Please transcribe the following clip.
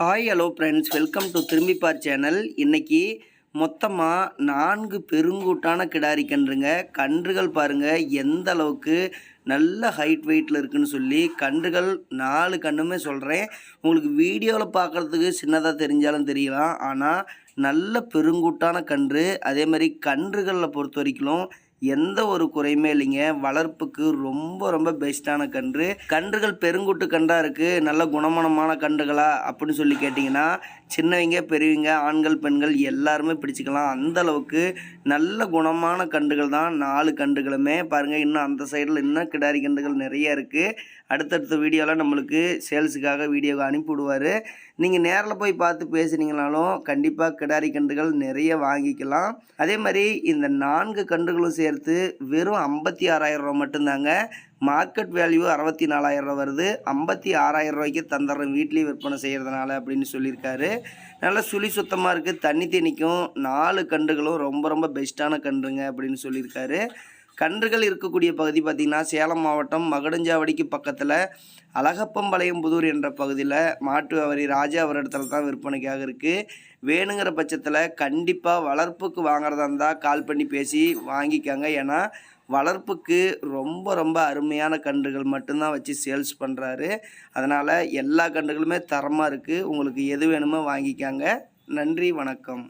Hi hello friends welcome to திரும்பிப்பார் channel இன்றைக்கி மொத்தமாக நான்கு பெருங்கூட்டான கிடாரி கன்றுங்க கன்றுகள் பாருங்கள் எந்த அளவுக்கு நல்ல ஹைட் வெயிட்டில் இருக்குன்னு சொல்லி கன்றுகள் நாலு கன்றுமே சொல்கிறேன் உங்களுக்கு வீடியோவில் பார்க்குறதுக்கு சின்னதாக தெரிஞ்சாலும் தெரியலாம். ஆனால் நல்ல பெருங்கூட்டான கன்று அதே மாதிரி கன்றுகளில் பொறுத்த வரைக்கும் எந்த ஒரு குறையுமே இல்லைங்க. வளர்ப்புக்கு ரொம்ப ரொம்ப பெஸ்ட்டான கன்று. கன்றுகள் பெருங்குட்டு கன்றாக இருக்குது நல்ல குணமனமான கன்றுகளா அப்படின்னு சொல்லி கேட்டிங்கன்னா சின்னவங்க பெரியவங்க ஆண்கள் பெண்கள் எல்லாருமே பிடிச்சிக்கலாம். அந்தளவுக்கு நல்ல குணமான கன்றுகள் தான் நாலு கன்றுகளுமே. பாருங்கள் இன்னும் அந்த சைடில் இன்னும் கிடாரி கன்றுகள் நிறைய இருக்குது அடுத்தடுத்த வீடியோலாம் நம்மளுக்கு சேல்ஸுக்காக வீடியோவை அனுப்பி விடுவார் நீங்கள் நேரில் போய் பார்த்து பேசுனீங்கனாலும் கண்டிப்பாக கிடாரி கன்றுகள் நிறைய வாங்கிக்கலாம். அதே மாதிரி இந்த நான்கு கன்றுகளும் சேர்த்து வெறும் ஐம்பத்தி ஆறாயிரம் ரூபா மட்டும்தாங்க. மார்க்கெட் வேல்யூ அறுபத்தி நாலாயிரம் ரூபா வருது. ஐம்பத்தி ஆறாயிரம் ரூபாய்க்கு தந்துடுறோம் வீட்லேயே விற்பனை செய்கிறதுனால அப்படின்னு சொல்லியிருக்காரு. நல்லா சுழி சுத்தமாக இருக்குது தண்ணி தேனிக்கும் நாலு கன்றுகளும் ரொம்ப ரொம்ப பெஸ்ட்டான கன்றுங்க அப்படின்னு சொல்லியிருக்காரு. கன்றுகள் இருக்கக்கூடிய பகுதி பார்த்திங்கன்னா சேலம் மாவட்டம் மகுடஞ்சாவடிக்கு பக்கத்தில் அழகப்பம்பாளையம்புதூர் என்ற பகுதியில் மாட்டு வியாபாரி ராஜா அவர் இடத்துல தான் விற்பனைக்காக இருக்குது வேணுங்கிற பட்சத்தில் கண்டிப்பாக வளர்ப்புக்கு வாங்குறதா இருந்தால் கால் பண்ணி பேசி வாங்கிக்கோங்க. ஏன்னா வளர்ப்புக்கு ரொம்ப ரொம்ப அருமையான கன்றுகள் மட்டும்தான் வச்சு சேல்ஸ் பண்ணுறாரு அதனால் எல்லா கன்றுகளுமே தரமாக இருக்குது உங்களுக்கு எது வேணுமோ வாங்கிக்காங்க. நன்றி வணக்கம்.